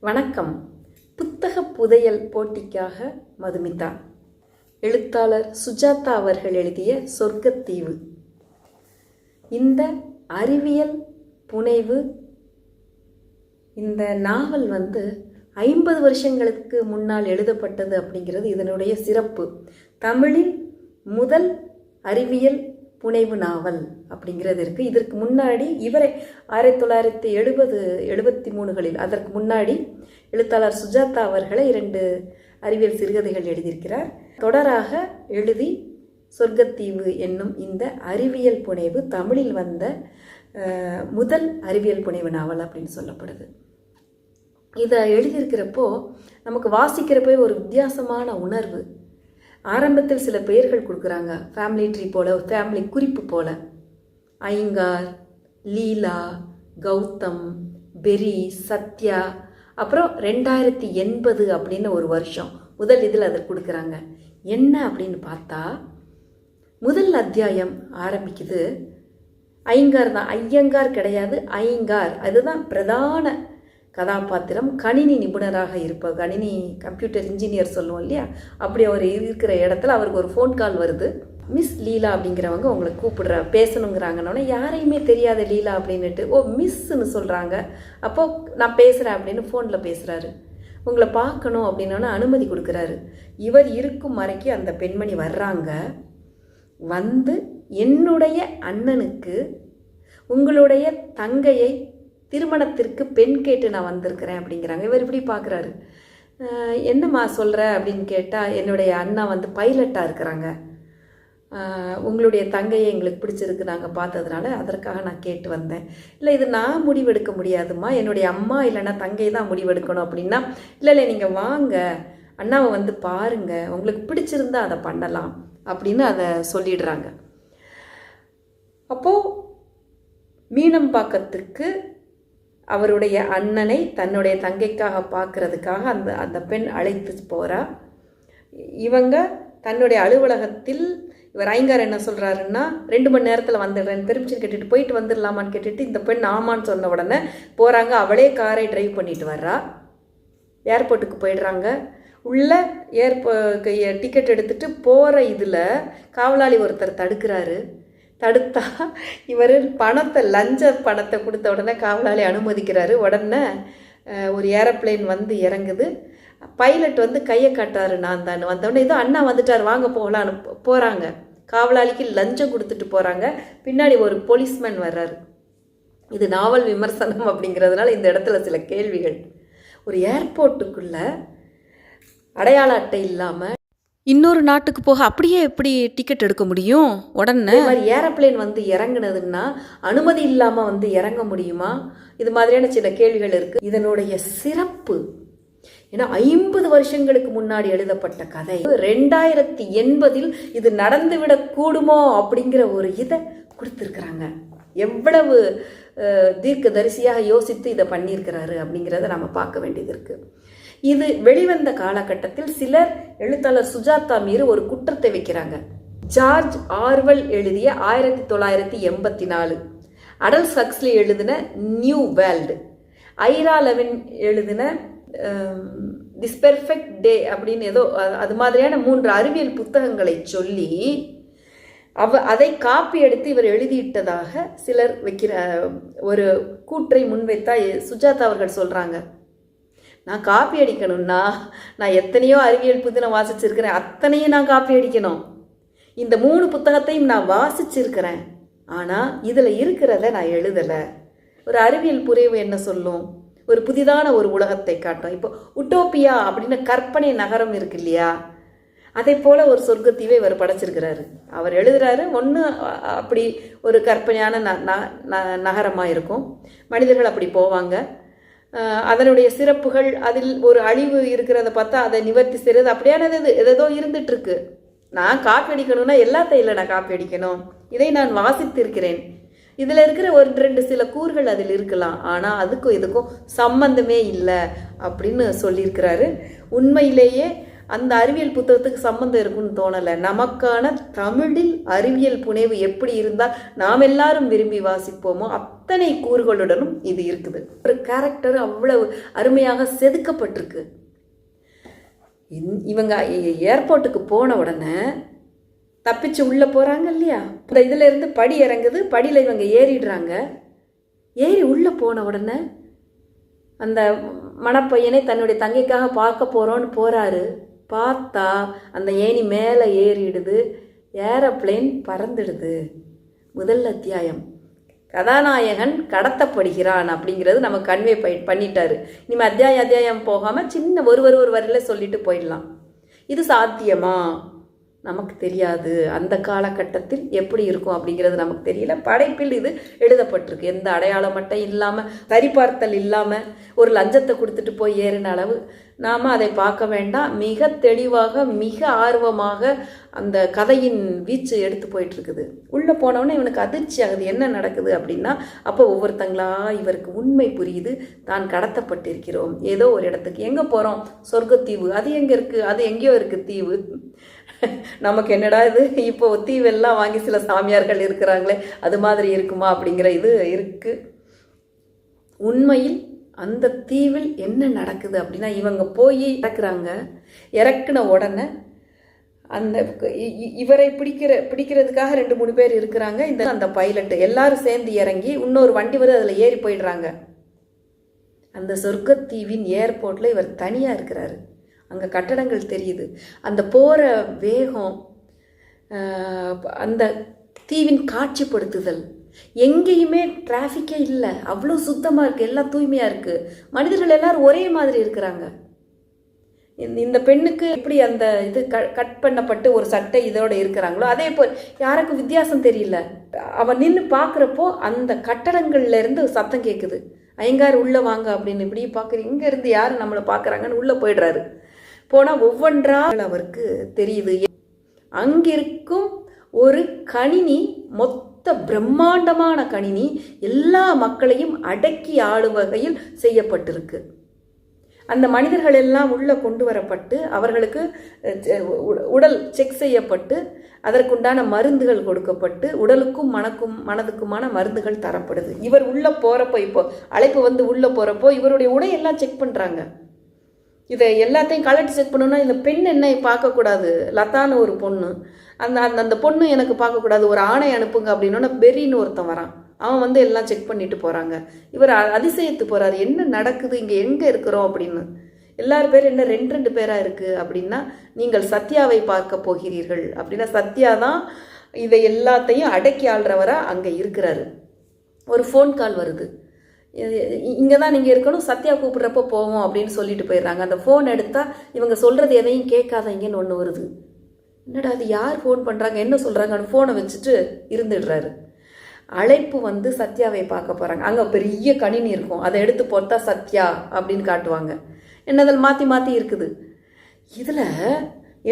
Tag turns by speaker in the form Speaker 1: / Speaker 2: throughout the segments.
Speaker 1: வணக்கம். புத்தக புதையல் போட்டிக்காக மதுமிதா. எழுத்தாளர் சுஜாதா அவர்கள் எழுதிய சொர்க்கத்தீவு. இந்த அறிவியல் புனைவு இந்த நாவல் வந்து ஐம்பது வருஷங்களுக்கு முன்னால் எழுதப்பட்டது அப்படிங்கிறது இதனுடைய சிறப்பு. தமிழில் முதல் அறிவியல் புனைவு நாவல் அப்படிங்கிறது இருக்குது இதற்கு முன்னாடி இவரை ஆயிரத்தி தொள்ளாயிரத்தி எழுபது எழுபத்தி மூணுகளில் அதற்கு முன்னாடி எழுத்தாளர் சுஜாதா அவர்களை இரண்டு அறிவியல் சிறுகதைகள் எழுதியிருக்கிறார். தொடராக எழுதி சொர்க்கத்தீவு என்னும் இந்த அறிவியல் புனைவு தமிழில் வந்த முதல் அறிவியல் புனைவு நாவல் அப்படின்னு சொல்லப்படுது. இதை எழுதியிருக்கிறப்போ நமக்கு வாசிக்கிறப்போ ஒரு வித்தியாசமான உணர்வு. ஆரம்பத்தில் சில பெயர்கள் கொடுக்குறாங்க. ஃபேமிலி ட்ரீ போல் ஃபேமிலி குறிப்பு போல். ஐங்கார் லீலா கௌதம் பெரி சத்யா. அப்புறம் ரெண்டாயிரத்தி எண்பது அப்படின்னு ஒரு வருஷம். முதல் இதில் அதை கொடுக்குறாங்க. என்ன அப்படின்னு பார்த்தா முதல் அத்தியாயம் ஆரம்பிக்குது. ஐங்கார் தான். ஐயங்கார் கிடையாது ஐங்கார் அதுதான் பிரதான கதாபாத்திரம் கணினி நிபுணராக இருப்பார் கணினி கம்ப்யூட்டர் இன்ஜினியர் சொல்லுவோம் இல்லையா? அப்படி அவர் இருக்கிற இடத்துல அவருக்கு ஒரு ஃபோன் கால் வருது. மிஸ் லீலா அப்படிங்கிறவங்க உங்களை கூப்பிடுற பேசணுங்கிறாங்கன்னொன்னே யாரையுமே தெரியாத லீலா அப்படின்னுட்டு ஓ மிஸ்ன்னு சொல்கிறாங்க அப்போது நான் பேசுகிறேன் அப்படின்னு ஃபோனில் பேசுகிறாரு உங்களை பார்க்கணும் அப்படின்னோன்னே அனுமதி கொடுக்குறாரு. இவர் இருக்கும் வரைக்கும் அந்த பெண்மணி வர்றாங்க. வந்து என்னுடைய அண்ணனுக்கு உங்களுடைய தங்கையை திருமணத்திற்கு பெண் கேட்டு நான் வந்திருக்கிறேன் அப்படிங்கிறாங்க. இவர் இப்படி பார்க்குறாரு. என்னம்மா சொல்கிற அப்படின்னு கேட்டால் என்னுடைய அண்ணா வந்து பைலட்டாக இருக்கிறாங்க. உங்களுடைய தங்கையை எங்களுக்கு பிடிச்சிருக்கு நாங்கள் பார்த்ததுனால அதற்காக நான் கேட்டு வந்தேன். இல்லை இது நான் முடிவெடுக்க முடியாதும்மா. என்னுடைய அம்மா இல்லைன்னா தங்கை தான் முடிவெடுக்கணும் அப்படின்னா இல்லை இல்லை நீங்கள் வாங்க. அண்ணாவை வந்து பாருங்க. உங்களுக்கு பிடிச்சிருந்தா அதை பண்ணலாம். அப்படின்னு அதை சொல்லிடுறாங்க. அப்போது மீனம்பாக்கத்துக்கு அவருடைய அண்ணனை தன்னுடைய தங்கைக்காக பார்க்கறதுக்காக அந்த அந்த பெண் அழைத்து போகிறா இவங்க தன்னுடைய அலுவலகத்தில் இவர் ஐங்கார் என்ன சொல்கிறாருன்னா ரெண்டு மணி நேரத்தில் வந்துடுறேன். பெர்மிஷன் கேட்டுட்டு போயிட்டு வந்துடலாமான்னு கேட்டுட்டு இந்த பெண் ஆமான்னு சொன்ன உடனே போகிறாங்க அவளே காரை டிரைவ் பண்ணிட்டு வர்றா. ஏர்போர்ட்டுக்கு போயிடுறாங்க. உள்ள ஏர்போ டிக்கெட் எடுத்துகிட்டு போகிற இதில் காவலாளி ஒருத்தர் தடுக்கிறாரு. தடுத்தா இவர் பணத்தை லஞ்ச பணத்தை கொடுத்த உடனே காவலாளி அனுமதிக்கிறாரு. உடனே ஒரு ஏரோப்ளேன் வந்து இறங்குது. பைலட் வந்து கையை காட்டாரு நான் தான். வந்தோடனே இதோ அண்ணா வந்துட்டார் வாங்க போகலான்னு போகிறாங்க காவலாளிக்கு லஞ்சம் கொடுத்துட்டு போகிறாங்க பின்னாடி ஒரு போலீஸ்மேன் வர்றாரு. இது நாவல் விமர்சனம் அப்படிங்கிறதுனால இந்த இடத்துல சில கேள்விகள். ஒரு ஏர்போர்ட்டுக்குள்ளே அடையாள அட்டை இல்லாமல்
Speaker 2: இன்னொரு நாட்டுக்கு போக அப்படியே எப்படி டிக்கெட் எடுக்க முடியும்? உடனே?
Speaker 1: அதே மாதிரி ஏரோப்ளேன் வந்து இறங்குனதுன்னா அனுமதி இல்லாமல் வந்து இறங்க முடியுமா? இது மாதிரியான சில கேள்விகள் இருக்கு. இதனுடைய சிறப்பு. ஏன்னா ஐம்பது வருஷங்களுக்கு முன்னாடி எழுதப்பட்ட கதை. ரெண்டாயிரத்தி எண்பதில் இது நடந்துவிடக் கூடுமோ அப்படிங்கிற ஒரு இதை கொடுத்துருக்குறாங்க. எவ்வளவு அஹ், தீர்க்கதரிசியாக யோசித்து இதை பண்ணியிருக்கிறாரு அப்படிங்கிறத நம்ம பார்க்க வேண்டியது இருக்கு. இது வெளிவந்த காலகட்டத்தில் சிலர் எழுத்தாளர் சுஜாதா மீது ஒரு குற்றத்தை வைக்கிறாங்க. ஜார்ஜ் ஆர்வல் எழுதிய ஆயிரத்தி தொள்ளாயிரத்தி எண்பத்தி நாலு அடல் சக்ஸ்லி எழுதின நியூ வேர்ல்டு. ஐரா லெவின் எழுதின திஸ் பெர்ஃபெக்ட் டே அப்படின்னு ஏதோ அது மாதிரியான மூன்று அறிவியல் புத்தகங்களை சொல்லி அவ அதை காப்பி எடுத்து இவர் எழுதியிட்டதாக சிலர் வைக்கிற ஒரு கூற்றை முன்வைத்தா சுஜாதா அவர்கள் சொல்கிறாங்க நான் காப்பி அடிக்கணும்னா நான் எத்தனையோ அறிவியல் புதினம் வாசிச்சிருக்கிறேன். அத்தனையும் நான் காப்பி அடிக்கணும். இந்த மூணு புத்தகத்தையும் நான் வாசிச்சிருக்கிறேன். ஆனால் இதில் இருக்கிறத நான் எழுதலை. ஒரு அறிவியல் புரிவு என்ன சொல்லும்? ஒரு புதிதான ஒரு உலகத்தை காட்டும். இப்போ உட்டோப்பியா அப்படின்னு கற்பனை நகரம் இருக்கு இல்லையா? அதே போல் ஒரு சொர்க்கத்தீவை இவர் படைச்சிருக்கிறாரு. அவர் எழுதுறாரு ஒன்று அப்படி ஒரு கற்பனையான ந ந- ந- நகரமாக இருக்கும். மனிதர்கள் அப்படி போவாங்க. அதனுடைய சிறப்புகள் அதில் ஒரு அழிவு இருக்கிறத பார்த்தா அதை நிவர்த்தி செய்கிறது அப்படியானது இது ஏதோ இருந்துட்டு இருக்கு நான் காப்பி அடிக்கணும்னா எல்லாத்தையும் இல்லை நான் காப்பி அடிக்கணும். இதை நான் வாசித்திருக்கிறேன். இதில் இருக்கிற ஒரு ரெண்டு சில கூறுகள் அதில் இருக்கலாம். ஆனால் அதுக்கும் இதுக்கும் சம்பந்தமே இல்லை அப்படின்னு சொல்லியிருக்கிறாரு. உண்மையிலேயே அந்த அறிவியல் புத்தகத்துக்கு சம்மந்தம் இருக்குன்னு தோணலை. நமக்கான தமிழில் அறிவியல் புனைவு எப்படி இருந்தால் நாம் எல்லாரும் விரும்பி வாசிப்போமோ அத்தனை கூறுகளுடனும் இது இருக்குது. ஒரு கேரக்டர் அவ்வளவு அருமையாக செதுக்கப்பட்டிருக்கு. இவங்க ஏர்போர்ட்டுக்கு போன உடனே தப்பிச்சு உள்ளே போகிறாங்க இல்லையா? இந்த இதில் இருந்து படி இறங்குது படியில் இவங்க ஏறிடுறாங்க. ஏறி உள்ளே போன உடனே அந்த மணப்பையனை தன்னுடைய தங்கைக்காக பார்க்க போகிறோன்னு போகிறாரு பார்த்தா அந்த ஏணி மேலே ஏறிடுது ஏரோப்ளேன் பறந்துடுது. முதல் அத்தியாயம். கதாநாயகன் கடத்தப்படுகிறான் அப்படிங்கிறது நம்ம கன்வே பை பண்ணிட்டாரு. இனிமேல் அத்தியாயம் அத்தியாயம் போகாமல் சின்ன ஒரு ஒரு ஒரு வரையில் சொல்லிட்டு போயிடலாம். இது சாத்தியமா? நமக்கு தெரியாது. அந்த காலகட்டத்தில் எப்படி இருக்கும் அப்படிங்கிறது நமக்கு தெரியல. படைப்பில் இது எழுதப்பட்டிருக்கு. எந்த அடையாளம் மட்டும் இல்லாமல் சரிபார்த்தல் இல்லாமல் ஒரு லஞ்சத்தை கொடுத்துட்டு போய் ஏறின அளவு நாம் அதை பார்க்க வேண்டாம். மிக தெளிவாக மிக ஆர்வமாக அந்த கதையின் வீச்சு எடுத்து போயிட்டுருக்குது. உள்ளே போனவொடனே இவனுக்கு அதிர்ச்சி ஆகுது. என்ன நடக்குது அப்படின்னா அப்போ ஒவ்வொருத்தங்களா இவருக்கு உண்மை புரியுது. தான் கடத்தப்பட்டிருக்கிறோம். ஏதோ ஒரு இடத்துக்கு. எங்கே போகிறோம் சொர்க்கத்தீவு. அது எங்கே இருக்குது அது எங்கேயோ இருக்குது தீவு. நமக்கு என்னடா இது? இப்போ தீவெல்லாம் வாங்கி சில சாமியார்கள் இருக்கிறாங்களே அது மாதிரி இருக்குமா அப்படிங்கிற இது இருக்குது உண்மையில் அந்த தீவில் என்ன நடக்குது அப்படின்னா இவங்க போய் இறக்குறாங்க. இறக்குன உடனே அந்த இவரை பிடிக்கிற பிடிக்கிறதுக்காக ரெண்டு மூணு பேர் இருக்கிறாங்க. இந்த அந்த பைலட் எல்லாரும் சேர்ந்து இறங்கி இன்னொரு வண்டி வருது அதில் ஏறி போயிடுறாங்க. அந்த சொர்க்கத்தீவின் ஏர்போர்ட்டில் இவர் தனியாக இருக்கிறாரு. அங்கே கட்டடங்கள் தெரியுது. அந்த போகிற வேகம் அந்த தீவின் காட்சிப்படுத்துதல். எங்கேயுமே டிராஃபிக்கே இல்லை. அவ்வளோ சுத்தமாக இருக்குது எல்லாம் தூய்மையாக இருக்குது மனிதர்கள் எல்லாரும் ஒரே மாதிரி இருக்கிறாங்க. இந்த பெண்ணுக்கு எப்படி அந்த இது க கட் பண்ணப்பட்டு ஒரு சட்டை இதோட இருக்கிறாங்களோ அதே போல் யாருக்கும் வித்தியாசம் தெரியல. அவன் நின்று பார்க்குறப்போ அந்த கட்டடங்கள்ல இருந்து சத்தம் கேட்குது ஐயங்கார் உள்ளே வாங்க அப்படின்னு இப்படி பார்க்குற இங்கேருந்து யார் நம்மளை பார்க்குறாங்கன்னு உள்ளே போயிடுறாரு. போனால் ஒவ்வொன்றா அவருக்கு தெரியுது. அங்கிருக்கும் ஒரு கணினி மொத்த மொத்த பிரம்மாண்டமான கணினி எல்லா மக்களையும் அடக்கி ஆளும் வகையில் செய்யப்பட்டிருக்கு. அந்த மனிதர்கள் எல்லாம் உள்ளே கொண்டு வரப்பட்டு அவர்களுக்கு உ- உடல் செக் செய்யப்பட்டு அதற்குண்டான மருந்துகள் கொடுக்கப்பட்டு உடலுக்கும் மனக்கும் மனதுக்குமான மருந்துகள் தரப்படுது. இவர் உள்ளே போகிறப்போ இப்போ அழைப்பு வந்து உள்ளே போகிறப்போ இவருடைய உடையெல்லாம் செக் பண்ணுறாங்க இதை எல்லாத்தையும் கலட்டி செக் பண்ணணும்னா இந்த பெண் என்னை பார்க்கக்கூடாது. லதான்னு ஒரு பொண்ணு. அந்த அந்த அந்த பொண்ணு எனக்கு பார்க்கக்கூடாது. ஒரு ஆணை அனுப்புங்க அப்படின்னோன்னா பெரின்னு ஒருத்தன் வரான். அவன் வந்து எல்லாம் செக் பண்ணிட்டு போகிறாங்க இவர் அதிசயத்து போகிறாரு என்ன நடக்குது? இங்கே எங்கே இருக்கிறோம்? அப்படின்னு. எல்லார் பேர் என்ன ரெண்டு ரெண்டு பேராக இருக்குது அப்படின்னா நீங்கள் சத்யாவை பார்க்க போகிறீர்கள். அப்படின்னா சத்யா தான் இதை எல்லாத்தையும் அடக்கி ஆள்றவராக அங்கே இருக்கிறாரு. ஒரு ஃபோன் கால் வருது. இங்கே தான் நீங்கள் இருக்கணும் சத்யா கூப்பிட்றப்போ போவோம் அப்படின்னு சொல்லிட்டு போயிடுறாங்க. அந்த ஃபோன் எடுத்தால் இவங்க சொல்கிறது எதையும் கேட்காதீங்கன்னு ஒன்று வருது. என்னடா அது யார் ஃபோன் பண்ணுறாங்க என்ன சொல்கிறாங்கன்னு ஃபோனை வச்சுட்டு இருந்துடுறாரு. அழைப்பு வந்து சத்யாவை பார்க்க போகிறாங்க அங்கே பெரிய கணினி இருக்கும். அதை எடுத்து பார்த்தா சத்யா அப்படின்னு காட்டுவாங்க. என்னதில் மாற்றி மாற்றி இருக்குது. இதில்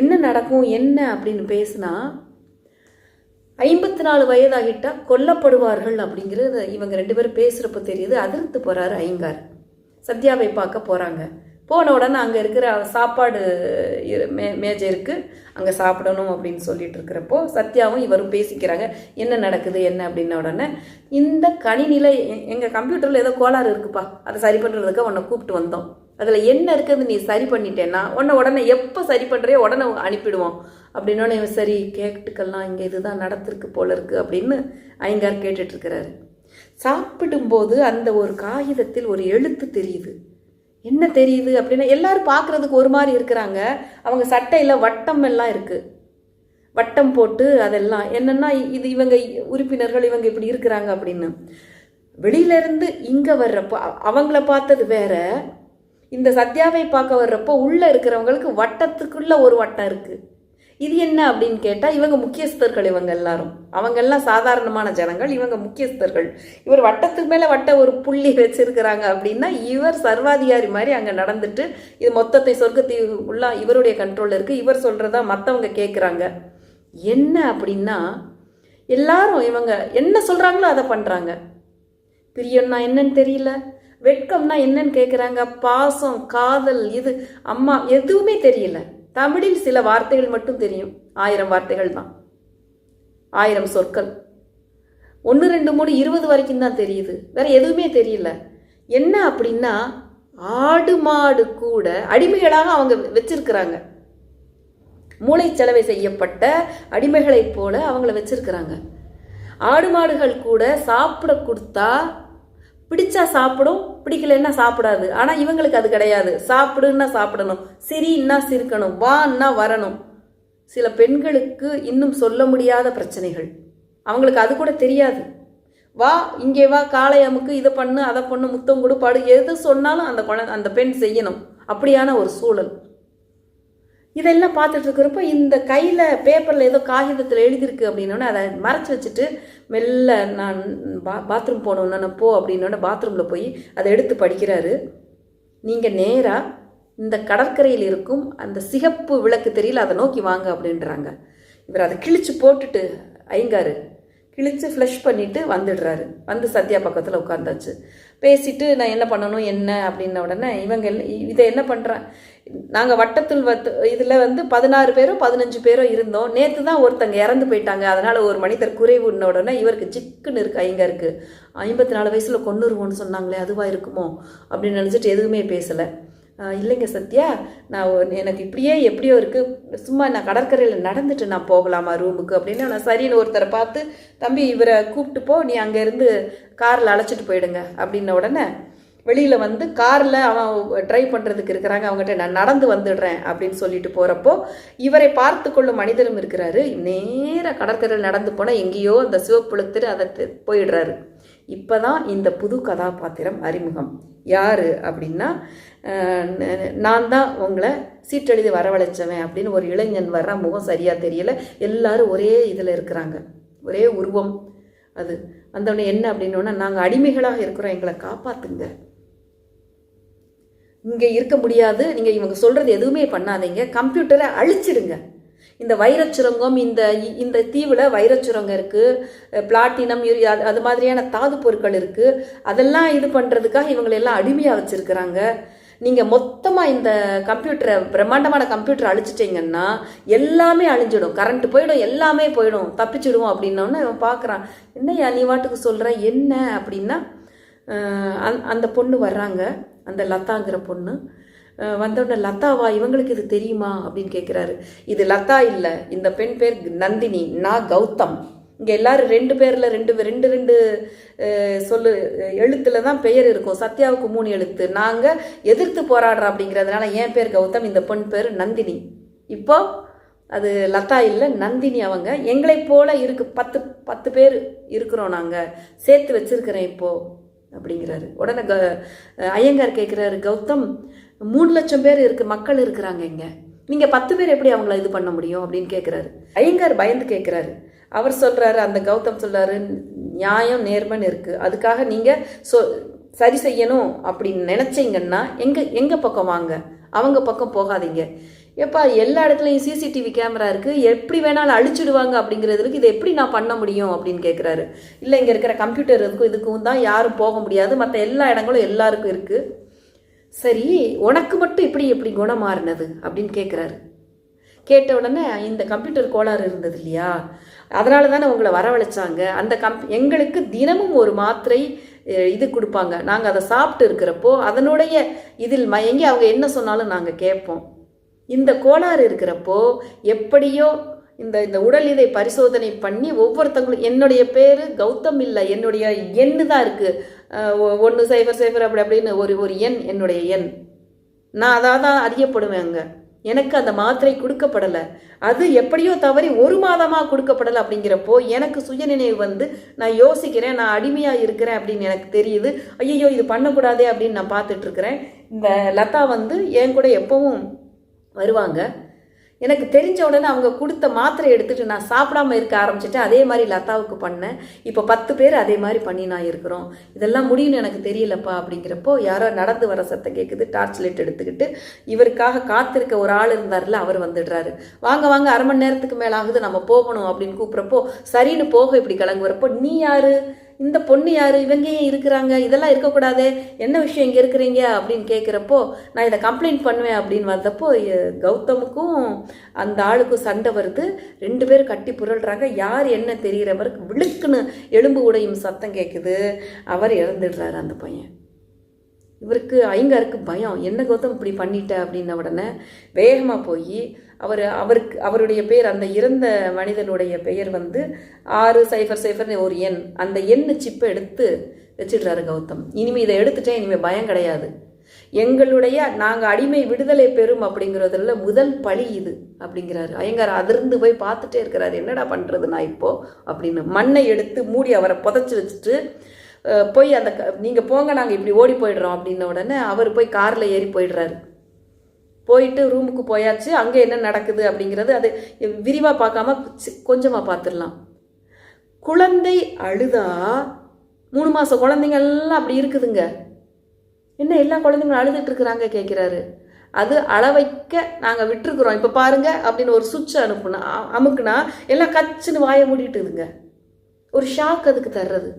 Speaker 1: என்ன நடக்கும் என்ன அப்படின்னு பேசுனா ஐம்பத்தி நாலு வயதாகிட்டா கொல்லப்படுவார்கள் அப்படிங்கிறது இவங்க ரெண்டு பேரும் பேசுகிறப்ப தெரியுது. அதிர்ந்து போகிறாரு ஐங்கார் சத்யாவை பார்க்க போகிறாங்க போன உடனே அங்கே இருக்கிற சாப்பாடு இரு- மே மேஜை இருக்குது அங்கே சாப்பிடணும் அப்படின்னு சொல்லிட்டு இருக்கிறப்போ சத்யாவும் இவரும் பேசிக்கிறாங்க. என்ன நடக்குது என்ன அப்படின்ன உடனே இந்த கணினியில் எங்கள் கம்ப்யூட்டரில் ஏதோ கோளாறு இருக்குப்பா. அதை சரி பண்ணுறதுக்கு உன்னை கூப்பிட்டு வந்தோம். அதில் என்ன இருக்குது நீ சரி பண்ணிட்டேன்னா உன்னை உடனே எப்போ சரி பண்ணுறியோ உடனே அனுப்பிடுவோம். அப்படின்னோடனே இவன் சரி கேட்டுக்கெல்லாம் இங்கே இதுதான் நடத்திருக்கு போல இருக்குது அப்படின்னு ஐங்கார் கேட்டுட்ருக்கிறாரு சாப்பிடும்போது அந்த ஒரு காகிதத்தில் ஒரு எழுத்து தெரியுது. என்ன தெரியுது அப்படின்னா எல்லாரும் பார்க்குறதுக்கு ஒரு மாதிரி இருக்கிறாங்க. அவங்க சட்டையில் வட்டம் எல்லாம் இருக்குது வட்டம் போட்டு அதெல்லாம் என்னென்னா இது இவங்க உறுப்பினர்கள் இவங்க இப்படி இருக்கிறாங்க அப்படின்னு. வெளியிலேருந்து இங்கே வர்றப்போ அவங்கள பார்த்தது வேற. இந்த சத்யாவை பார்க்க வர்றப்போ உள்ளே இருக்கிறவங்களுக்கு வட்டத்துக்குள்ளே ஒரு வட்டம் இருக்குது இது என்ன அப்படின்னு கேட்டால் இவங்க முக்கியஸ்தர்கள் இவங்க எல்லாரும். அவங்க எல்லாம் சாதாரணமான ஜனங்கள் இவங்க முக்கியஸ்தர்கள். இவர் வட்டத்துக்கு மேலே வட்ட ஒரு புள்ளி வச்சிருக்கிறாங்க அப்படின்னா இவர் சர்வாதிகாரி மாதிரி அங்கே நடந்துட்டு இது மொத்தத்தை சொர்க்கத்தை உள்ள இவருடைய கண்ட்ரோலில் இருக்குது இவர் சொல்கிறதா மற்றவங்க கேட்குறாங்க என்ன அப்படின்னா எல்லாரும் இவங்க என்ன சொல்கிறாங்களோ அதை பண்ணுறாங்க பிரியம்னா என்னன்னு தெரியல. வெட்கம்னா என்னன்னு கேட்குறாங்க பாசம் காதல் இது. அம்மா எதுவுமே தெரியல. தமிழில் சில வார்த்தைகள் மட்டும் தெரியும். ஆயிரம் வார்த்தைகள் தான். ஆயிரம் சொற்கள். ஒன்று ரெண்டு மூணு இருபது வரைக்கும் தான் தெரியுது. வேற எதுவுமே தெரியல. என்ன அப்படின்னா ஆடு மாடு கூட அடிமைகளாக அவங்க வச்சிருக்கிறாங்க. மூளைச்சலவை செய்யப்பட்ட அடிமைகளைப் போல அவங்கள வச்சிருக்கிறாங்க. ஆடு மாடுகள் கூட சாப்பிட கொடுத்தா பிடிச்சா சாப்பிடும் பிடிக்கலன்னா சாப்பிடாது. ஆனால் இவங்களுக்கு அது கிடையாது. சாப்பிடுன்னா சாப்பிடணும். சிரின்னா சிரிக்கணும். வான்னா வரணும். சில பெண்களுக்கு இன்னும் சொல்ல முடியாத பிரச்சனைகள். அவங்களுக்கு அது கூட தெரியாது. வா இங்கே வா காளை அமுக்கு இதை பண்ணு அதை பண்ணு முத்தம் கொடு பாடு. எது சொன்னாலும் அந்த குழந்தை அந்த பெண் செய்யணும். அப்படியான ஒரு சூழல். இதெல்லாம் பார்த்துட்டு இந்த கையில் பேப்பரில் ஏதோ காகிதத்தில் எழுதியிருக்கு அப்படின்னோடனே அதை மறைச்சி வச்சுட்டு மெல்ல நான் பா பாத்ரூம் போனோன்னே போ அப்படின்னோடனே பாத்ரூமில் போய் அதை எடுத்து படிக்கிறாரு. நீங்கள் நேராக இந்த கடற்கரையில் இருக்கும் அந்த சிகப்பு விளக்கு தெரியல அதை நோக்கி வாங்க அப்படின்றாங்க. இவர் அதை கிழிச்சு போட்டுட்டு ஐங்காரு கிழிச்சு ஃப்ளஷ் பண்ணிட்டு வந்துடுறாரு. வந்து சத்யா பக்கத்தில் உட்காந்தாச்சு பேசிட்டு நான் என்ன பண்ணணும் என்ன அப்படின்ன உடனே இவங்க எல்லாம் இதை என்ன பண்ணுறேன் நாங்கள் வட்டத்தில் வத்து இதில் வந்து பதினாறு பேரோ பதினஞ்சு பேரோ இருந்தோம். நேற்று தான் ஒருத்தங்க இறந்து போயிட்டாங்க. அதனால் ஒரு மனிதர் குறைவுன்ன உடனே இவருக்கு ஜிக்குன்னு இருக்கு இருக்குது ஐம்பத்தி நாலு வயசில் கொண்டுருவோன்னு சொன்னாங்களே அதுவாக இருக்குமோ? அப்படின்னு நினச்சிட்டு எதுவுமே பேசலை. இல்லைங்க சத்யா நான் எனக்கு இப்படியே எப்படியோ இருக்குது சும்மா நான் கடற்கரையில் நடந்துட்டு நான் போகலாமா ரூமுக்கு அப்படின்னு நான் சரின்னு ஒருத்தரை பார்த்து தம்பி இவரை கூப்பிட்டு போ நீ அங்கேருந்து காரில் அழைச்சிட்டு போயிடுங்க அப்படின்ன உடனே வெளியில் வந்து காரில் அவன் ட்ரைவ் பண்ணுறதுக்கு இருக்கிறாங்க. அவங்ககிட்ட நான் நடந்து வந்துடுறேன் அப்படின்னு சொல்லிட்டு போகிறப்போ இவரை பார்த்து கொள்ளும் மனிதரும் இருக்கிறாரு. நேராக கடற்கரையில் நடந்து போனால் எங்கேயோ அந்த சிவப்புழுத்துட்டு அதை போயிடுறாரு. இப்போ தான் இந்த புது கதாபாத்திரம் அறிமுகம். யார் அப்படின்னா நான் தான் உங்களை சீட்டெழுதி வரவழைச்சவன் அப்படின்னு ஒரு இளைஞன் வர்ற முகம் சரியாக தெரியல. எல்லாரும் ஒரே இதில் இருக்கிறாங்க. ஒரே உருவம் அது. வந்தவொடனே என்ன அப்படின்னோன்னா நாங்கள் அடிமைகளாக இருக்கிறோம். எங்களை காப்பாற்றுங்க இங்கே இருக்க முடியாது. நீங்கள் இவங்க சொல்கிறது எதுவுமே பண்ணாதீங்க. கம்ப்யூட்டரை அழிச்சிடுங்க. இந்த வைரச்சுரங்கம் இந்த இந்த தீவில் வைரச்சுரங்கம் இருக்குது பிளாட்டினம் யூரி- அது மாதிரியான தாது பொருட்கள் இருக்குது அதெல்லாம் இது பண்ணுறதுக்காக இவங்களெல்லாம் அடிமையாக வச்சுருக்கிறாங்க. நீங்கள் மொத்தமாக இந்த கம்ப்யூட்டரை பிரம்மாண்டமான கம்ப்யூட்டரை அழிச்சிட்டிங்கன்னா எல்லாமே அழிஞ்சிடும். கரண்ட் போயிடும் எல்லாமே போயிடும். தப்பிச்சிடுவோம் அப்படின்னோடனே இவன் பார்க்குறான் என்னய்யா நீ வாட்டுக்கு சொல்கிற என்ன? அப்படின்னா அந் அந்த- அந்த பொண்ணு வர்றாங்க. அந்த லதாங்கிற பொண்ணு அஹ் வந்தோடனே லதாவா இவங்களுக்கு இது தெரியுமா? அப்படின்னு கேட்குறாரு இது லதா இல்லை. இந்த பெண் பேர் நந்தினி நான் கௌதம். இங்கே எல்லாரும் ரெண்டு பேரில் ரெண்டு ரெண்டு ரெண்டு சொல்லு எழுத்தில் தான் பெயர் இருக்கும். சத்யாவுக்கு மூணு எழுத்து. நாங்கள் எதிர்த்து போராடுறோம் அப்படிங்கிறதுனால என் பேர் கௌதம் இந்த பெண் பேர் நந்தினி. இப்போ அது லதா இல்லை நந்தினி அவங்க. எங்களை போல இருக்கு பத்து பத்து பேர் இருக்கிறோம் நாங்கள் சேர்த்து வச்சிருக்கிறேன் இப்போது அப்படிங்கிறாரு. உடனே க ஐயங்கார் கேட்குறாரு கௌதம் மூணு லட்சம் பேர் இருக்கு மக்கள் இருக்கிறாங்க இங்கே. நீங்கள் பத்து பேர் எப்படி அவங்கள இது பண்ண முடியும்? அப்படின்னு கேட்குறாரு ஐயங்கார் பயந்து கேட்குறாரு அவர் சொல்கிறாரு அந்த கௌதம் சொல்கிறாரு நியாயம் நேர்மன்னு இருக்குது அதுக்காக நீங்கள் சொ சரி செய்யணும் அப்படின்னு நினச்சிங்கன்னா எங்கள் எங்கள் பக்கம் வாங்க. அவங்க பக்கம் போகாதீங்க. எப்பா எல்லா இடத்துலையும் சிசிடிவி கேமரா இருக்குது எப்படி வேணாலும் அழிச்சிடுவாங்க அப்படிங்கிறதுக்கு இதை எப்படி நான் பண்ண முடியும் அப்படின்னு கேட்குறாரு இல்லை இங்கே இருக்கிற கம்ப்யூட்டர் இருக்கும் இதுக்கும் தான் யாரும் போக முடியாது. மற்ற எல்லா இடங்களும் எல்லாருக்கும் இருக்குது சரி உனக்கு மட்டும் இப்படி எப்படி குணம் மாறினது அப்படின்னு கேட்குறாரு கேட்ட உடனே இந்த கம்ப்யூட்டர் கோளாறு இருந்தது இல்லையா? அதனால தானே உங்களை வரவழைச்சாங்க. அந்த கம்ப் எங்களுக்கு தினமும் ஒரு மாத்திரை இது கொடுப்பாங்க. நாங்கள் அதை சாப்பிட்டு இருக்கிறப்போ அதனுடைய இதில் மயங்கி அவங்க என்ன சொன்னாலும் நாங்கள் கேட்போம். இந்த கோளாறு இருக்கிறப்போ எப்படியோ இந்த இந்த உடல் இதை பரிசோதனை பண்ணி ஒவ்வொருத்தங்களும் என்னுடைய பேர் கௌதம் இல்லை என்னுடைய எண்ணு தான் இருக்குது ஒன்று சைபர் சைபர் அப்படி அப்படின்னு ஒரு ஒரு எண் என்னுடைய எண். நான் அதாக தான் அறியப்படுவேன் அங்கே. எனக்கு அந்த மாத்திரை கொடுக்கப்படலை. அது எப்படியோ தவறி ஒரு மாதமாக கொடுக்கப்படலை அப்படிங்கிறப்போ எனக்கு சுயநினைவு வந்து நான் யோசிக்கிறேன் நான் அடிமையாக இருக்கிறேன் அப்படின்னு எனக்கு தெரியுது. ஐயோ இது பண்ணக்கூடாதே அப்படின்னு நான் பார்த்துட்ருக்குறேன் இந்த லதா வந்து என் கூட எப்பவும் வருவாங்க. எனக்கு தெரிஞ்ச உடனே அவங்க கொடுத்த மாத்திரை எடுத்துட்டு நான் சாப்பிடாம இருக்க ஆரம்பிச்சிட்டேன் அதே மாதிரி லதாவுக்கு பண்ணேன். இப்போ பத்து பேர் அதே மாதிரி பண்ணி நான் இருக்கிறோம். இதெல்லாம் முடியும்னு எனக்கு தெரியலப்பா அப்படிங்கிறப்போ யாரோ நடந்து வர சத்தம் கேட்குது டார்ச் லைட் எடுத்துக்கிட்டு இவருக்காக காத்திருக்க ஒரு ஆள் இருந்தார்ல அவர் வந்துடுறாரு. வாங்க வாங்க அரை மணி நேரத்துக்கு மேலே ஆகுது நம்ம போகணும் அப்படின்னு கூப்பிட்றப்போ சரின்னு போக இப்படி கிளங்குறப்போ நீ யாரு? இந்த பொண்ணு யாரு? இவங்க ஏன் இருக்கிறாங்க? இதெல்லாம் இருக்கக்கூடாது. என்ன விஷயம் இங்கே இருக்கிறீங்க? அப்படின்னு கேட்குறப்போ நான் இதை கம்ப்ளைண்ட் பண்ணுவேன் அப்படின்னு வந்தப்போ கௌதமுக்கும் அந்த ஆளுக்கும் சண்டை வருது. ரெண்டு பேரும் கட்டி புரள்றாங்க. யார் என்ன தெரிகிறவருக்கு விழுக்குன்னு எலும்பு உடையும் சத்தம் கேட்குது அவர் இறந்துடுறாரு அந்த பையன். இவருக்கு ஐங்காருக்கு பயம். என்ன கௌதம் இப்படி பண்ணிட்ட? அப்படின்ன உடனே வேகமாக போய் அவர் அவருக்கு அவருடைய பேர் அந்த இறந்த மனிதனுடைய பெயர் வந்து ஆறு சைஃபர் சைஃபர்னு ஒரு எண். அந்த எண்ணு சிப்பை எடுத்து வச்சிடுறாரு கௌதம். இனிமே இதை எடுத்துட்டேன் இனிமேல் பயம் கிடையாது. எங்களுடைய நாங்கள் அடிமை விடுதலை பெறும் அப்படிங்கிறதுல முதல் பழி இது அப்படிங்கிறாரு. ஐயங்கார் அதிர்ந்து போய் பார்த்துட்டே இருக்கிறாரு. என்னடா பண்ணுறது நான் இப்போது அப்படின்னு மண்ணை எடுத்து மூடி அவரை புதைச்சி வச்சுட்டு போய் அந்த நீங்கள் போங்க நாங்கள் இப்படி ஓடி போயிடுறோம். அப்படின்ன உடனே அவர் போய் காரில் ஏறி போயிடுறாரு. போயிட்டு ரூமுக்கு போயாச்சு அங்கே என்ன நடக்குது அப்படிங்கிறது அது விரிவாக பார்க்காம கொஞ்சமாக பார்த்துடலாம். குழந்தை அழுதா மூணு மாதம் குழந்தைங்க எல்லாம் அப்படி இருக்குதுங்க. என்ன எல்லா குழந்தைங்களும் அழுதுட்டு இருக்கிறாங்க கேட்குறாரு அது அளவைக்க நாங்கள் விட்டுருக்குறோம். இப்போ பாருங்க அப்படின்னு ஒரு சுவிட்ச் அனுப்புனா அமுக்குனா எல்லாம் கச்சுன்னு வாயை மூடிட்டுதுங்க ஒரு ஷாக் அதுக்கு தர்றது.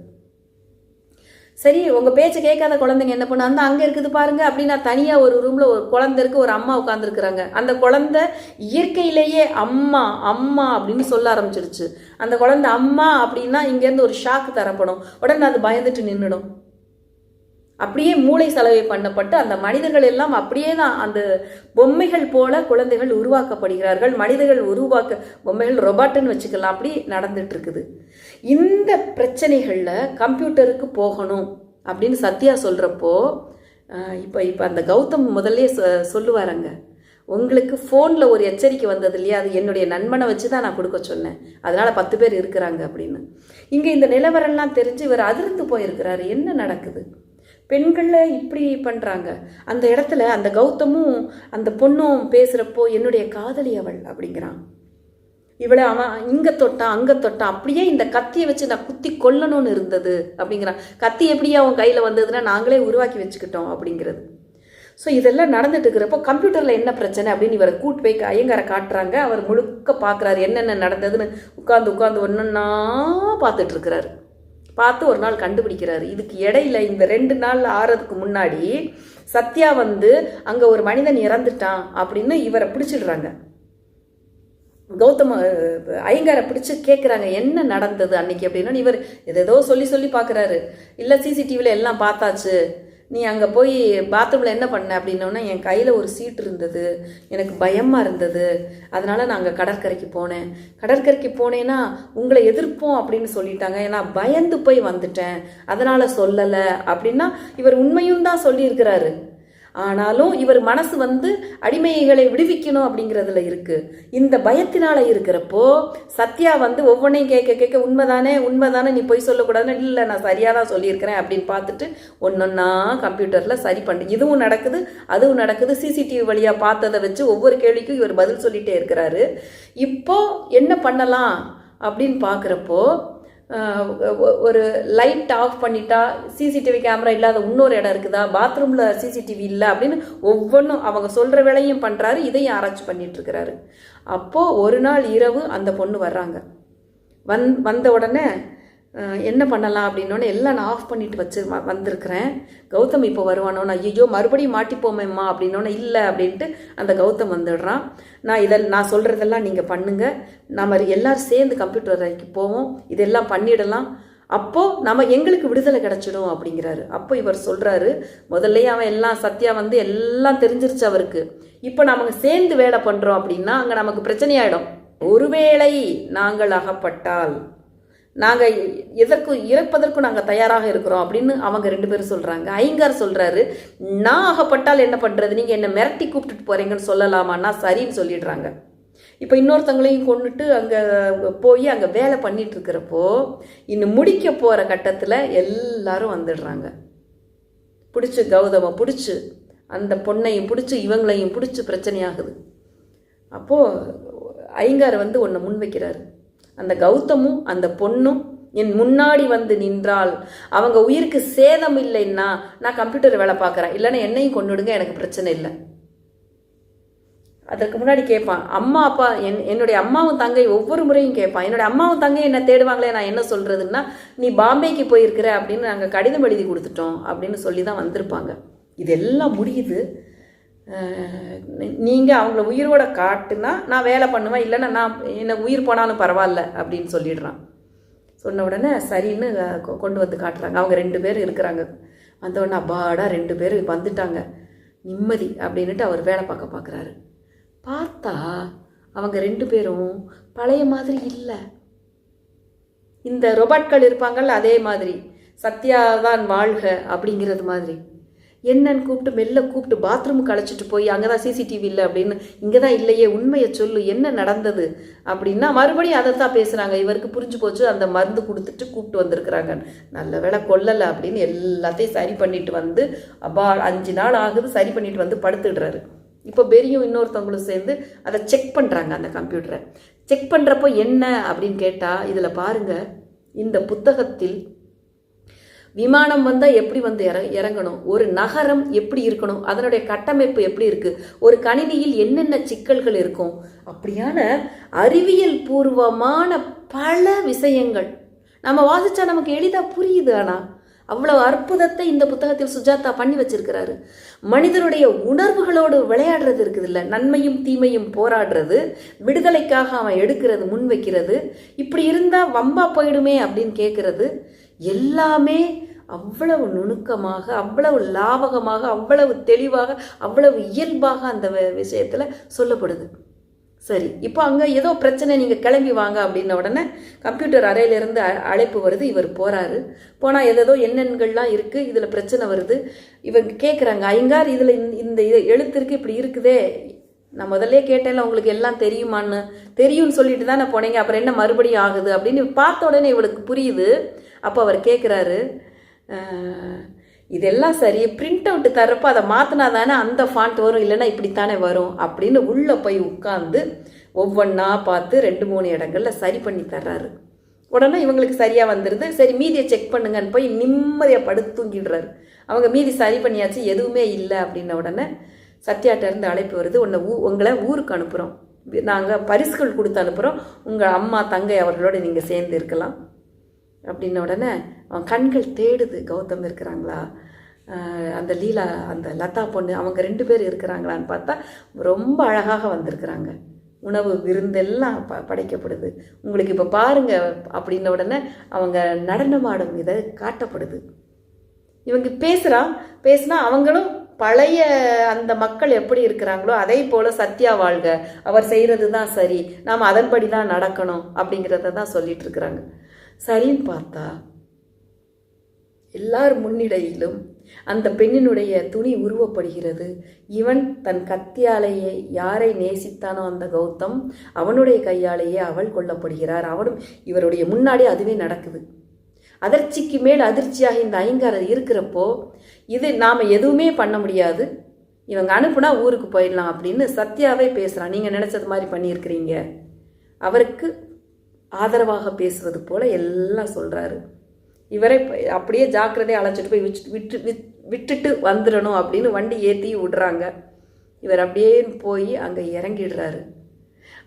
Speaker 1: சரி உங்கள் பேச்சை கேட்காத குழந்தைங்க என்ன பண்ணு? அந்த அங்கே இருக்குது பாருங்க அப்படின்னா தனியாக ஒரு ரூமில் ஒரு குழந்தை இருக்கு ஒரு அம்மா உட்காந்துருக்குறாங்க அந்த குழந்தை இயற்கையிலேயே அம்மா அம்மா அப்படின்னு சொல்ல ஆரம்பிச்சிருச்சு. அந்த குழந்தை அம்மா அப்படின்னா இங்கேருந்து ஒரு ஷாக் தரப்படும். உடனே அது பயந்துட்டு நின்றுடும் அப்படியே மூளை சலவை பண்ணப்பட்டு அந்த மனிதர்கள் எல்லாம் அப்படியே தான் அந்த பொம்மைகள் போல குழந்தைகள் உருவாக்கப்படுகிறார்கள். மனிதர்கள் உருவாக்க பொம்மைகள் ரொபாட்டுன்னு வச்சுக்கலாம். அப்படி நடந்துட்டு இருக்குது இந்த பிரச்சனைகளில் கம்ப்யூட்டருக்கு போகணும் அப்படின்னு சத்யா சொல்கிறப்போ இப்போ இப்போ அந்த கௌதம் முதல்ல சொ சொல்லுவாருங்க. உங்களுக்கு ஃபோனில் ஒரு எச்சரிக்கை வந்தது இல்லையா? அது என்னுடைய நண்பனை வச்சு தான் நான் கொடுக்க சொன்னேன். அதனால் பத்து பேர் இருக்கிறாங்க அப்படின்னு. இங்கே இந்த நிலவரம்லாம் தெரிஞ்சு இவர் அதிர்ந்து போயிருக்கிறாரு. என்ன நடக்குது? பெண்களில் இப்படி பண்ணுறாங்க அந்த இடத்துல அந்த கௌதமும் அந்த பொண்ணும் பேசுகிறப்போ என்னுடைய காதலி அவள் அப்படிங்கிறான். இவளை அவன் இங்கே தொட்டான் அங்கே தொட்டான். அப்படியே இந்த கத்தியை வச்சு நான் குத்தி கொல்லணும்னு இருந்தது அப்படிங்கிறான். கத்தி எப்படியே அவன் கையில் வந்ததுன்னா நாங்களே உருவாக்கி வச்சுக்கிட்டோம் அப்படிங்கிறது. ஸோ இதெல்லாம் நடந்துட்டு இருக்கிறப்போ கம்ப்யூட்டரில் என்ன பிரச்சனை? அப்படின்னு இவரை கூட்டு போய் ஐயங்காரை காட்டுறாங்க. அவர் முழுக்க பார்க்குறாரு என்னென்ன நடந்ததுன்னு? உட்காந்து உட்காந்து ஒன்றுன்னா பார்த்துட்டு இருக்கிறாரு. பார்த்து ஒரு நாள் கண்டுபிடிக்கிறாரு. இதுக்கு இடையில இந்த ரெண்டு நாள் ஆறதுக்கு முன்னாடி சத்யா வந்து அங்கே ஒரு மனிதன் இறந்துட்டான் அப்படின்னு இவரை பிடிச்சிடுறாங்க. கௌதம ஐயங்காரை பிடிச்சு கேட்குறாங்க என்ன நடந்தது அன்னைக்கு? அப்படின்னா இவர் ஏதேதோ சொல்லி சொல்லி பார்க்குறாரு. இல்லை சிசிடிவியில் எல்லாம் பார்த்தாச்சு. நீ அங்கே போய் பாத்ரூமில் என்ன பண்ண? அப்படின்னோன்னா என் கையில் ஒரு சீட் இருந்தது. எனக்கு பயமாக இருந்தது. அதனால் நான் அங்கே கடற்கரைக்கு போனேன். கடற்கரைக்கு போனேன்னா உங்களை எதிர்ப்போம் அப்படின்னு சொல்லிட்டாங்க. ஏன்னா பயந்து போய் வந்துட்டேன். அதனால் சொல்லலை. அப்படின்னா இவர் உண்மையும் தான் சொல்லியிருக்கிறாரு. ஆனாலும் இவர் மனசு வந்து அடிமைகளை விடுவிக்கணும் அப்படிங்கிறதுல இருக்கு. இந்த பயத்தினால இருக்கிறப்போ சத்யா வந்து ஒவ்வொன்றையும் கேட்க கேட்க உண்மைதானே உண்மைதானே நீ போய் சொல்லக்கூடாதுன்னு இல்லை நான் சரியாக தான் சொல்லியிருக்கிறேன் அப்படின்னு பார்த்துட்டு ஒன்றொன்னா கம்ப்யூட்டரில் சரி பண்ணு இதுவும் நடக்குது அதுவும் நடக்குது. சிசிடிவி வழியாக பார்த்ததை வச்சு ஒவ்வொரு கேள்விக்கும் இவர் பதில் சொல்லிட்டே இருக்கிறாரு. இப்போ என்ன பண்ணலாம் அப்படின்னு பார்க்குறப்போ ஒரு லைட் ஆஃப் பண்ணிட்டா சிசிடிவி கேமரா இல்லாத இன்னொரு இடம் இருக்குதா? பாத்ரூமில் சிசிடிவி இல்லை அப்படின்னு ஒவ்வொன்றும் அவங்க சொல்கிற வேலையும் பண்ணுறாரு இதையும் ஆராய்ச்சி பண்ணிட்டு இருக்கிறாரு அப்போது ஒரு நாள் இரவு அந்த பொண்ணு வர்றாங்க. வந் வந்த உடனே என்ன பண்ணலாம் அப்படின்னோடனே எல்லாம் நான் ஆஃப் பண்ணிட்டு வச்சு வந்திருக்கிறேன். கௌதம் இப்போ வருவானோன்னு ஐயோ மறுபடியும் மாட்டிப்போமேம்மா அப்படின்னோடனே இல்லை அப்படின்ட்டு அந்த கௌதம் வந்துடுறான். நான் இதெல்லாம் நான் சொல்கிறதெல்லாம் நீங்கள் பண்ணுங்கள் நம்ம எல்லோரும் சேர்ந்து கம்ப்யூட்டர் அறைக்கு போவோம். இதெல்லாம் பண்ணிடலாம். அப்போது நம்ம எங்களுக்கு விடுதலை கிடச்சிடும் அப்படிங்கிறாரு. அப்போ இவர் சொல்கிறாரு முதல்லயே அவன் எல்லாம் சத்யா வந்து எல்லாம் தெரிஞ்சிருச்சு அவருக்கு. இப்போ நம்ம சேர்ந்து வேலை பண்ணுறோம் அப்படின்னா அங்கே நமக்கு பிரச்சனையாயிடும். ஒருவேளை நாங்கள் அகப்பட்டால் நாங்கள் எதற்கும் இறப்பதற்கும் நாங்கள் தயாராக இருக்கிறோம் அப்படின்னு அவங்க ரெண்டு பேரும் சொல்கிறாங்க ஐங்கார் சொல்கிறாரு நான் அகப்பட்டால் என்ன பண்ணுறது நீங்கள் என்னை மிரட்டி கூப்பிட்டுட்டு போகிறீங்கன்னு சொல்லலாமான்னா சரின்னு சொல்லிடுறாங்க. இப்போ இன்னொருத்தவங்களையும் கொண்டுட்டு அங்கே போய் அங்கே வேலை பண்ணிட்டு இருக்கிறப்போ இன்னும் முடிக்க போகிற கட்டத்தில் எல்லாரும் வந்துடுறாங்க. பிடிச்சி கௌதமை பிடிச்சி அந்த பொண்ணையும் பிடிச்சி இவங்களையும் பிடிச்சி பிரச்சனையாகுது. அப்போது ஐங்கார் வந்து ஒன்று முன்வைக்கிறாரு. அந்த கௌதமும் அந்த பொண்ணும் என் முன்னாடி வந்து நின்றால் அவங்க உயிருக்கு சேதம் இல்லைன்னா நான் கம்ப்யூட்டர் வேலை பார்க்குறேன். இல்லைன்னா என்னையும் கொண்டுடுங்க எனக்கு பிரச்சனை இல்லை. அதற்கு முன்னாடி கேட்பான் அம்மா அப்பா என் என்னுடைய அம்மாவும் தங்கை ஒவ்வொரு முறையும் கேட்பான். என்னுடைய அம்மாவும் தங்கை என்ன தேடுவாங்களே நான் என்ன சொல்கிறதுன்னா நீ பாம்பேக்கு போயிருக்கிற அப்படின்னு நாங்கள் கடிதம் எழுதி கொடுத்துட்டோம் அப்படின்னு சொல்லி தான் வந்திருப்பாங்க. இதெல்லாம் முடியுது. நீங்கள் அவங்கள உயிரோட காட்டுனா நான் வேலை பண்ணுவேன் இல்லைன்னா நான் என்ன உயிர் போனாலும் பரவாயில்ல அப்படின்னு சொல்லிடுறான். சொன்ன உடனே சரின்னு கொ- கொண்டு வந்து காட்டுறாங்க. அவங்க ரெண்டு பேர் இருக்கிறாங்க. வந்த உடனே அப்பாடா ரெண்டு பேர் வந்துட்டாங்க. நிம்மதி அப்படின்ட்டு அவர் வேலை பார்க்க பார்க்குறாரு. பார்த்தா அவங்க ரெண்டு பேரும் பழைய மாதிரி இல்லை. இந்த ரொபாட்கள் இருப்பாங்கல்ல அதே மாதிரி. சத்யா தான் வாழ்க அப்படிங்கிறது மாதிரி. என்னன்னு கூப்பிட்டு மெல்ல கூப்பிட்டு பாத்ரூமுக்கு அழைச்சிட்டு போய் அங்கே தான் சிசிடிவி இல்லை அப்படின்னு இங்கே தான் இல்லையே உண்மையை சொல்லு என்ன நடந்தது? அப்படின்னா மறுபடியும் அதை தான் பேசுகிறாங்க இவருக்கு புரிஞ்சு போச்சு அந்த மருந்து கொடுத்துட்டு கூப்பிட்டு வந்திருக்கிறாங்க நல்ல வேளை கொல்லலை அப்படின்னு எல்லாத்தையும் சரி பண்ணிட்டு வந்து அப்பா அஞ்சு நாள் ஆகுது சரி பண்ணிட்டு வந்து படுத்துடுறாரு. இப்போ பெரியும் இன்னொருத்தவங்களும் சேர்ந்து அதை செக் பண்ணுறாங்க அந்த கம்ப்யூட்டரை செக் பண்ணுறப்போ என்ன அப்படின்னு கேட்டால் இதில் பாருங்கள் இந்த புத்தகத்தில் விமானம் வந்தால் எப்படி வந்து இற இறங்கணும்? ஒரு நகரம் எப்படி இருக்கணும்? அதனுடைய கட்டமைப்பு எப்படி இருக்கு? ஒரு கணினியில் என்னென்ன சிக்கல்கள் இருக்கும்? அப்படியான அறிவியல் பூர்வமான பல விஷயங்கள். நம்ம வாசிச்சா நமக்கு எளிதாக புரியுது ஆனால் அவ்வளவு அற்புதத்தை இந்த புத்தகத்தில் சுஜாதா பண்ணி வச்சிருக்கிறாரு. மனிதனுடைய உணர்வுகளோடு விளையாடுறது இருக்குது இல்லை நன்மையும் தீமையும் போராடுறது விடுதலைக்காக அவன் எடுக்கிறது முன் வைக்கிறது இப்படி இருந்தால் வம்பா போயிடுமே அப்படின்னு கேட்கறது எல்லாமே அவ்வளவு நுணுக்கமாக அவ்வளவு லாவகமாக அவ்வளவு தெளிவாக அவ்வளவு இயல்பாக அந்த விஷயத்தில் சொல்லப்படுது. சரி இப்போ அங்கே ஏதோ பிரச்சனை நீங்கள் கிளம்பி வாங்க அப்படின்ன உடனே கம்ப்யூட்டர் அறையிலேருந்து அ- அழைப்பு வருது இவர் போகிறாரு போனால் ஏதேதோ எண்ணெண்கள்லாம் இருக்குது இதில் பிரச்சனை வருது. இவங்க கேட்குறாங்க ஐங்கார் இதில் இந்த இது எழுத்திற்கு இப்படி இருக்குதே. நான் முதல்ல கேட்டேன்ல உங்களுக்கு எல்லாம் தெரியுமான்னு. தெரியும்னு சொல்லிட்டு நான் போனீங்க அப்புறம் என்ன மறுபடியும் ஆகுது அப்படின்னு பார்த்த உடனே இவளுக்கு புரியுது. அப்போ அவர் கேட்குறாரு இதெல்லாம் சரி பிரிண்ட் அவுட் தர்றப்போ அதை மாற்றினா தானே அந்த ஃபாண்ட் வரும் இல்லைன்னா இப்படித்தானே வரும் அப்படின்னு உள்ளே போய் உட்காந்து ஒவ்வொன்றா பார்த்து ரெண்டு மூணு இடங்களில் சரி பண்ணி தர்றாரு. உடனே இவங்களுக்கு சரியாக வந்துடுது சரி மீதியை செக் பண்ணுங்கன்னு போய் நிம்மதியாக படுத்து தூங்கிடுறாரு. அவங்க மீதி சரி பண்ணியாச்சு எதுவுமே இல்லை அப்படின்ன உடனே சத்யாட்டேருந்து அழைப்பு வருது. உன்னை ஊ உங்களை ஊருக்கு அனுப்புகிறோம் நாங்கள் பரிசுகள் கொடுத்து அனுப்புகிறோம் உங்கள் அம்மா தங்கை அவர்களோட நீங்கள் சேர்ந்து இருக்கலாம். அப்படின்ன உடனே அவன் கண்கள் தேடுது. கௌதம் இருக்கிறாங்களா? அந்த லீலா அந்த லதா பொண்ணு அவங்க ரெண்டு பேர் இருக்கிறாங்களான்னு பார்த்தா ரொம்ப அழகாக வந்திருக்கிறாங்க. உணவு விருந்தெல்லாம் ப படைக்கப்படுது. உங்களுக்கு இப்போ பாருங்க அப்படின்ன உடனே அவங்க நடனமாடும் இதை காட்டப்படுது. இவங்க பேசுகிறா பேசுனா அவங்களும் பழைய அந்த மக்கள் எப்படி இருக்கிறாங்களோ அதே போல் சத்யா வாழ்க. அவர் செய்கிறது தான் சரி. நாம் அதன்படி தான் நடக்கணும் அப்படிங்கிறத தான் சொல்லிட்டு இருக்கிறாங்க. சரின்னு பார்த்தா எல்லார் முன்னிடையிலும் அந்த பெண்ணினுடைய துணி உருவப்படுகிறது. இவன் தன் கத்தியாலேயே யாரை நேசித்தானோ அந்த கௌதம் அவனுடைய கையாலேயே அவள் கொல்லப்படுகிறார். அவனும் இவருடைய முன்னாடி அதுவே நடக்குது. அதிர்ச்சிக்கு மேல் அதிர்ச்சியாக இந்த ஐங்காரர் இருக்கிறப்போ இது நாம் எதுவுமே பண்ண முடியாது. இவங்க அனுப்புனா ஊருக்கு போயிடலாம் அப்படின்னு சத்யாவே பேசுகிறான் நீங்கள் நினச்சது மாதிரி பண்ணியிருக்கிறீங்க. அவருக்கு ஆதரவாக பேசுவது போல எல்லாம் சொல்கிறாரு இவரை அப்படியே ஜாக்கிரதையாக அழைச்சிட்டு போய் விட்டு விட்டு விட்- விட்டுட்டு வந்துடணும் அப்படின்னு வண்டி ஏற்றி விடுறாங்க. இவர் அப்படியே போய் அங்கே இறங்கிடுறாரு.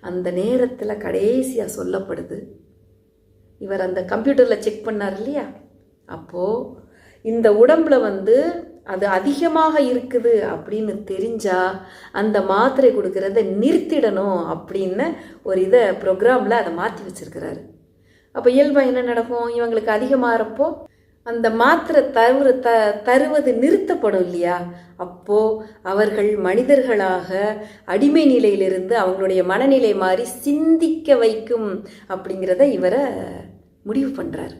Speaker 1: அந்த நேரத்தில் கடைசியாக சொல்லப்படுது இவர் அந்த கம்ப்யூட்டரில் செக் பண்ணார் இல்லையா? அப்போது இந்த உடம்புல வந்து அது அதிகமாக இருக்குது அப்படின்னு தெரிஞ்சால் அந்த மாத்திரை கொடுக்கறத நிறுத்திடணும் அப்படின்னு ஒரு இதை ப்ரோக்ராமில் அதை மாற்றி வச்சிருக்கிறாரு. அப்போ இயல்பாக என்ன நடக்கும்? இவங்களுக்கு அதிகமாகிறப்போ அந்த மாத்திரை தருவது த தருவது நிறுத்தப்படும் இல்லையா? அப்போது அவர்கள் மனிதர்களாக அடிமை நிலையிலிருந்து அவங்களுடைய மனநிலை மாறி சிந்திக்க வைக்கும் அப்படிங்கிறத இவரை முடிவு பண்ணுறாரு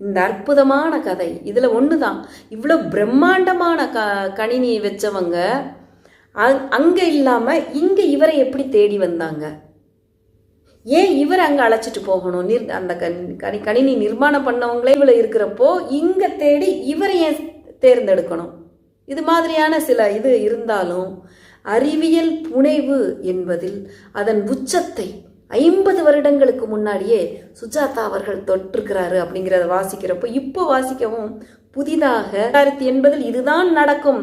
Speaker 1: இந்த அற்புதமான கதை. இதில் ஒன்று தான் இவ்வளோ பிரம்மாண்டமான க கணினி வச்சவங்க அங் அங்கே இல்லாமல் இங்கே இவரை எப்படி தேடி வந்தாங்க? ஏன் இவர் அங்கே அழைச்சிட்டு போகணும்? நிர் அந்த கணி கணி கணினி நிர்மாணம் பண்ணவங்களே இவ்வளோ இருக்கிறப்போ இங்கே தேடி இவரை ஏன் தேர்ந்தெடுக்கணும்? இது மாதிரியான சில இது இருந்தாலும் அறிவியல் புனைவு என்பதில் அதன் உச்சத்தை ஐம்பது வருடங்களுக்கு முன்னாடியே சுஜாதா அவர்கள் தொற்றுக்கிறாரு அப்படிங்கிறத வாசிக்கிறப்போ இப்போ வாசிக்கவும் புதிதாக ரெண்டாயிரத்தி எண்பதில் இதுதான் நடக்கும்.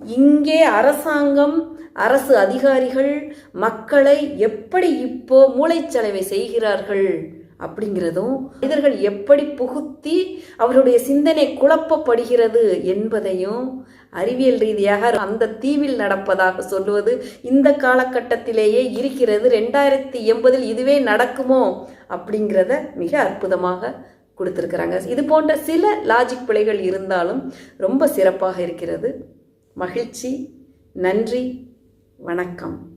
Speaker 1: இங்கே அரசாங்கம் அரசு அதிகாரிகள் மக்களை எப்படி இப்போ மூளைச்சலவை செய்கிறார்கள் அப்படிங்கிறதும் மனிதர்கள் எப்படி புகுத்தி அவருடைய சிந்தனை குழப்பப்படுகிறது என்பதையும் அறிவியல் ரீதியாக அந்த தீவில் நடப்பதாக சொல்லுவது இந்த காலகட்டத்திலேயே இருக்கிறது. ரெண்டாயிரத்தி எண்பதில் இதுவே நடக்குமோ அப்படிங்கிறத மிக அற்புதமாக கொடுத்துருக்குறாங்க. இது போன்ற சில லாஜிக் பிழைகள் இருந்தாலும் ரொம்ப சிறப்பாக இருக்கிறது. மகிழ்ச்சி நன்றி வணக்கம்.